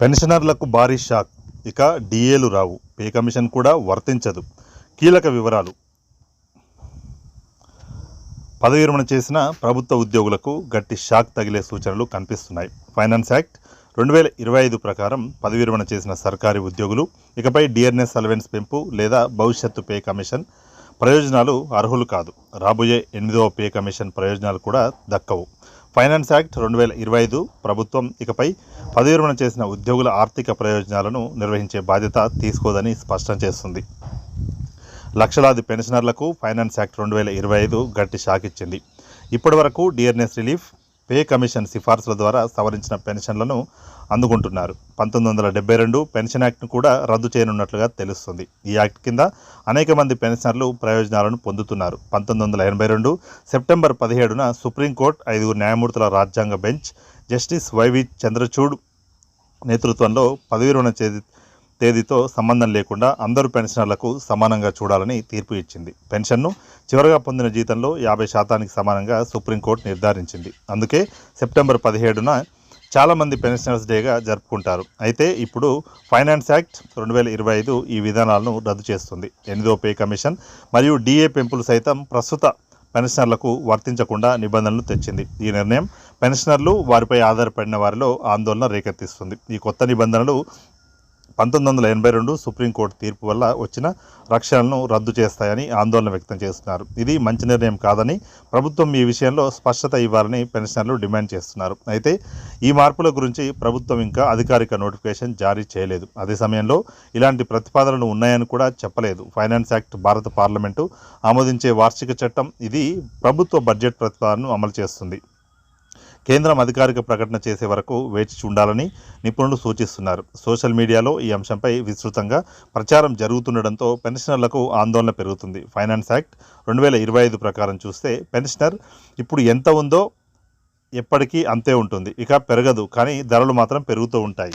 పెన్షనర్లకు భారీ షాక్. ఇక డిఏలు రావు. పే కమిషన్ కూడా వర్తించదు. కీలక వివరాలు. పదవి విరమణ చేసిన ప్రభుత్వ ఉద్యోగులకు గట్టి షాక్ తగిలే సూచనలు కనిపిస్తున్నాయి. ఫైనాన్స్ యాక్ట్ రెండు వేల ఇరవై ఐదు ప్రకారం పదవి విరమణ చేసిన సర్కారీ ఉద్యోగులు ఇకపై డిఆర్ఎస్ అలవెన్స్ పెంపు లేదా భవిష్యత్తు పే కమిషన్ ప్రయోజనాలు అర్హులు కాదు. రాబోయే ఎనిమిదవ పే కమిషన్ ప్రయోజనాలు కూడా దక్కవు. ఫైనాన్స్ యాక్ట్ రెండు వేల ఇరవై ఐదు ప్రభుత్వం ఇకపై పదవి విరమణ చేసిన ఉద్యోగుల ఆర్థిక ప్రయోజనాలను నిర్వహించే బాధ్యత తీసుకోదని స్పష్టం చేస్తుంది. లక్షలాది పెన్షనర్లకు ఫైనాన్స్ యాక్ట్ రెండు వేల ఇరవై ఐదు గట్టి షాక్ ఇచ్చింది. ఇప్పటివరకు డిఆర్ఎస్ రిలీఫ్ పే కమిషన్ సిఫార్సుల ద్వారా సవరించిన పెన్షన్లను అందుకుంటున్నారు. పంతొమ్మిది వందల డెబ్బై రెండు పెన్షన్ యాక్ట్ను కూడా రద్దు చేయనున్నట్లుగా తెలుస్తుంది. ఈ యాక్ట్ కింద అనేక మంది పెన్షనర్లు ప్రయోజనాలను పొందుతున్నారు. పంతొమ్మిది వందల ఎనభై రెండు సెప్టెంబర్ పదిహేడున సుప్రీంకోర్టు ఐదుగురు న్యాయమూర్తుల రాజ్యాంగ బెంచ్ జస్టిస్ వైవి చంద్రచూడ్ నేతృత్వంలో పదవి రుణ చేతి తేదీతో సంబంధం లేకుండా అందరూ పెన్షనర్లకు సమానంగా చూడాలని తీర్పు ఇచ్చింది. పెన్షన్ను చివరగా పొందిన జీతంలో యాభై శాతానికి సమానంగా సుప్రీంకోర్టు నిర్ధారించింది. అందుకే సెప్టెంబర్ పదిహేడున చాలామంది పెన్షనర్స్ డేగా జరుపుకుంటారు. అయితే ఇప్పుడు ఫైనాన్స్ యాక్ట్ రెండు వేల ఇరవై ఐదు ఈ విధానాలను రద్దు చేస్తుంది. ఎనిమిదో పే కమిషన్ మరియు డిఏ పెంపులు సైతం ప్రస్తుత పెన్షనర్లకు వర్తించకుండా నిబంధనలు తెచ్చింది. ఈ నిర్ణయం పెన్షనర్లు వారిపై ఆధారపడిన వారిలో ఆందోళన రేకెత్తిస్తుంది. ఈ కొత్త నిబంధనలు పంతొమ్మిది వందల ఎనభై రెండు సుప్రీంకోర్టు తీర్పు వల్ల వచ్చిన రక్షణలను రద్దు చేస్తాయని ఆందోళన వ్యక్తం చేస్తున్నారు. ఇది మంచి నిర్ణయం కాదని ప్రభుత్వం ఈ విషయంలో స్పష్టత ఇవ్వాలని పెన్షనర్లు డిమాండ్ చేస్తున్నారు. అయితే ఈ మార్పుల గురించి ప్రభుత్వం ఇంకా అధికారిక నోటిఫికేషన్ జారీ చేయలేదు. అదే సమయంలో ఇలాంటి ప్రతిపాదనలు ఉన్నాయని కూడా చెప్పలేదు. ఫైనాన్స్ యాక్ట్ భారత పార్లమెంటు ఆమోదించే వార్షిక చట్టం ఇది ప్రభుత్వ బడ్జెట్ ప్రతిపాదనను అమలు చేస్తుంది. కేంద్రం అధికారిక ప్రకటన చేసే వరకు వేచి చూడాలని నిపుణులు సూచిస్తున్నారు. సోషల్ మీడియాలో ఈ అంశంపై విస్తృతంగా ప్రచారం జరుగుతుండడంతో పెన్షనర్లకు ఆందోళన పెరుగుతుంది. ఫైనాన్స్ యాక్ట్ రెండు వేల ఇరవై ఐదు ప్రకారం చూస్తే పెన్షనర్ ఇప్పుడు ఎంత ఉందో ఎప్పటికీ అంతే ఉంటుంది. ఇక పెరగదు కానీ ధరలు మాత్రం పెరుగుతూ ఉంటాయి.